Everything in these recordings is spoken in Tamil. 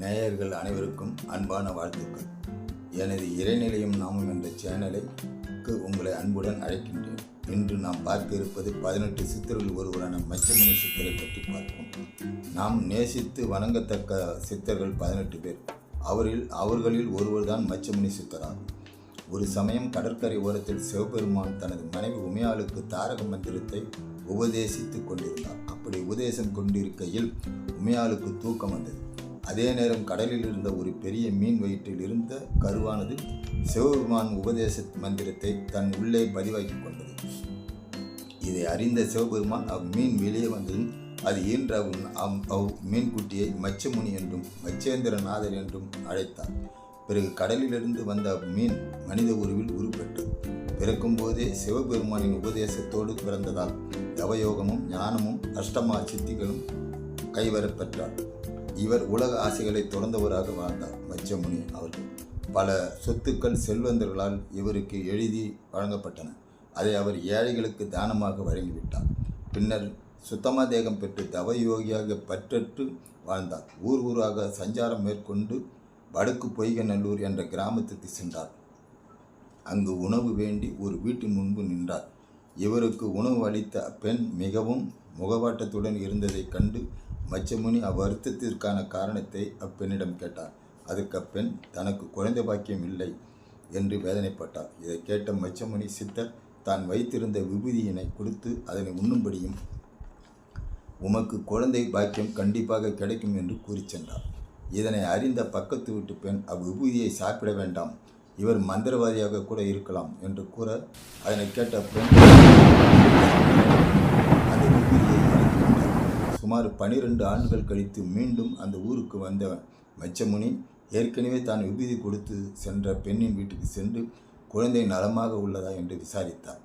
நேயர்கள் அனைவருக்கும் அன்பான வாழ்த்துக்கள். எனது இறைநிலையும் நாமும் என்ற சேனலைக்கு உங்களை அன்புடன் அழைக்கின்றேன். இன்று நாம் பார்க்க இருப்பது பதினெட்டு சித்தர்கள் ஒருவரான மச்சமணி சித்தரை பற்றி பார்ப்போம். நாம் நேசித்து வணங்கத்தக்க சித்தர்கள் பதினெட்டு பேர். அவரில் அவர்களில் ஒருவர்தான் மச்சமணி சித்தராகும். ஒரு சமயம் கடற்கரை ஓரத்தில் சிவபெருமான் தனது மனைவி உமையாளுக்கு தாரக மந்திரத்தை உபதேசித்துக் கொண்டிருந்தார். அப்படி உபதேசம் கொண்டிருக்கையில் உமையாளுக்கு தூக்கம் வந்தது. அதே நேரம் கடலில் இருந்த ஒரு பெரிய மீன் வயிற்றில் இருந்த கருவானது சிவபெருமான் உபதேச மந்திரத்தை தன் உள்ளே பதிவாக்கி கொண்டது. இதை அறிந்த சிவபெருமான் அவ்வீன் வெளியே வந்ததும் அது ஈன்ற அவ்- அவ்- மீன்குட்டியை மச்சமுனி என்றும் மச்சேந்திரநாதர் என்றும் அழைத்தார். பிறகு கடலிலிருந்து வந்த அம்மீன் மனித உருவில் உருப்பெற்றது. பிறக்கும்போதே சிவபெருமானின் உபதேசத்தோடு பிறந்ததால் தவயோகமும் ஞானமும் அஷ்டமா சித்திகளும் கைவரப் பெற்றார் இவர் உலக ஆசைகளை துறந்தவராக வாழ்ந்தார். மச்சமுனி அவர்கள். பல சொத்துக்கள் செல்வந்தர்களால் இவருக்கு எழுதி வழங்கப்பட்டன. அதை அவர் ஏழைகளுக்கு தானமாக வழங்கிவிட்டார். பின்னர் சுத்தமா தேகம் பெற்று தவயோகியாக பற்றற்று வாழ்ந்தார். ஊர் ஊராக சஞ்சாரம் மேற்கொண்டு வடக்கு பொய்கநல்லூர் என்ற கிராமத்திற்கு சென்றார். அங்கு உணவு வேண்டி ஒரு வீட்டின் முன்பு நின்றார். இவருக்கு உணவு அளித்த அப்பெண் மிகவும் முகவாட்டத்துடன் இருந்ததைக் கண்டு மச்சமுனி அவ்வருத்தத்திற்கான காரணத்தை அப்பெண்ணிடம் கேட்டார். அதுக்கு அப்பெண் தனக்கு குழந்தை பாக்கியம் இல்லை என்று வேதனைப்பட்டார். இதை கேட்ட மச்சமுனி சித்தர் தான் வைத்திருந்த விபூதியினை கொடுத்து அதனை உண்ணும்படியும் உமக்கு குழந்தை பாக்கியம் கண்டிப்பாக கிடைக்கும் என்று கூறிச் சென்றார். இதனை அறிந்த பக்கத்து வீட்டு பெண் அவ்விபூதியை சாப்பிட வேண்டாம். இவர் மந்திரவாதியாக கூட இருக்கலாம் என்று கூற அதனை கேட்ட பெண் அந்த சுமார் பனிரெண்டு ஆண்டுகள் கழித்து மீண்டும் அந்த ஊருக்கு வந்த மச்சமுனி ஏற்கனவே தான் விபூதி கொடுத்து சென்ற பெண்ணின் வீட்டுக்கு சென்று குழந்தை நலமாக உள்ளதா என்று விசாரித்தார்.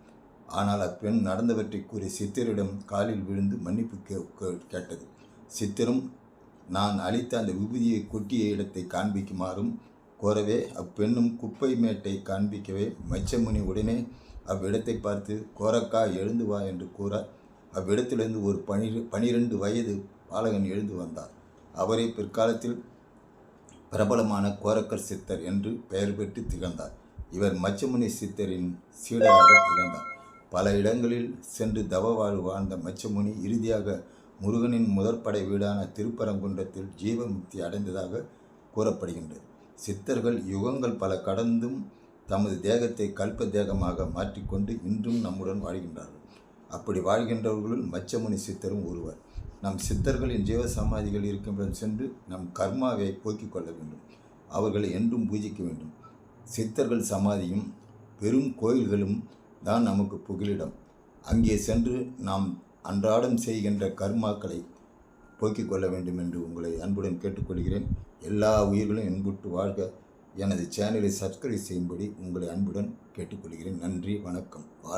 ஆனால் அப்பெண் நடந்தவற்றை கூறி சித்தரிடம் காலில் விழுந்து மன்னிப்பு கே- கேட்டது. சித்தரும் நான் அளித்த அந்த விபூதியை கொட்டிய இடத்தை காண்பிக்குமாறும் கோரவே அப்பெண்ணும் குப்பை மேட்டை காண்பிக்கவே மச்சமுனி உடனே அவ்விடத்தை பார்த்து கோரக்கா எழுந்து வா என்று கூற அவ்விடத்திலிருந்து ஒரு பனி பனிரெண்டு வயது பாலகன் எழுந்து வந்தார். அவரை பிற்காலத்தில் பிரபலமான கோரக்கர் சித்தர் என்று பெயர் பெற்று திகழ்ந்தார். இவர் மச்சமுனி சித்தரின் சீடராக திகழ்ந்தார். பல இடங்களில் சென்று தவ வாழ் வாழ்ந்த மச்சமுனி இறுதியாக முருகனின் முதற்படை வீடான திருப்பரங்குன்றத்தில் ஜீவமுக்தி அடைந்ததாக கூறப்படுகின்றது. சித்தர்கள் யுகங்கள் பல கடந்தும் தமது தேகத்தை கல்ப தேகமாக மாற்றிக்கொண்டு இன்றும் நம்முடன் வாழ்கின்றார்கள். அப்படி வாழ்கின்றவர்களுள் மச்சமுனி சித்தரும் ஒருவர். நம் சித்தர்களின் ஜீவ சமாதிகள் இருக்கின்ற சென்று நம் கர்மாவை போக்கிக் கொள்ள வேண்டும். அவர்களை என்றும் பூஜிக்க வேண்டும். சித்தர்கள் சமாதியும் பெரும் கோயில்களும் தான் நமக்கு புகலிடம். அங்கே சென்று நாம் அன்றாடம் செய்கின்ற கர்மாக்களை போக்கிக் கொள்ள வேண்டும் என்று உங்களை அன்புடன் கேட்டுக்கொள்கிறேன். எல்லா உயிர்களும் இன்புட்டு வாழ்க. எனது சேனலை சப்ஸ்கிரைப் செய்யும்படி உங்களை அன்புடன் கேட்டுக்கொள்கிறேன். நன்றி வணக்கம். வா